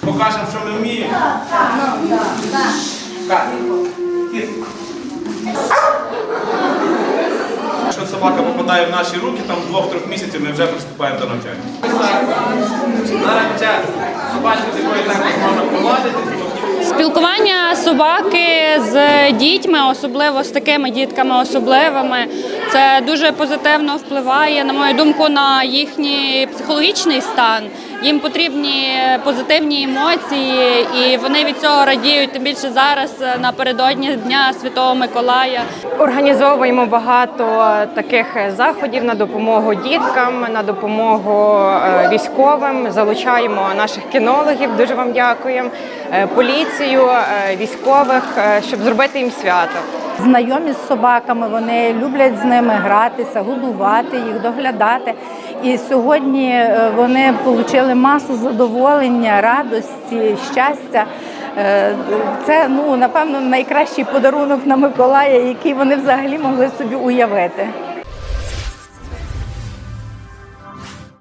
Покажемо, що ми вміємо. Якщо собака попадає в наші руки, там з двох-трьох місяців ми вже приступаємо до навчання. Зараз час. Собачку такої також можна проводити. Спілкування собаки з дітьми, особливо з такими дітками особливими, це дуже позитивно впливає, на мою думку, на їхній психологічний стан. Їм потрібні позитивні емоції, і вони від цього радіють. Тим більше зараз напередодні Дня Святого Миколая. Організовуємо багато таких заходів на допомогу діткам, на допомогу е, військовим. Залучаємо наших кінологів. Дуже вам дякуємо. е, Поліцію, е, військових, е, щоб зробити їм свято. знайомі з собаками, вони люблять з ними гратися, годувати їх, доглядати. І сьогодні е, вони отримали масу задоволення, радості, щастя. Е, Це ну напевно найкращий подарунок на Миколая, який вони взагалі могли собі уявити.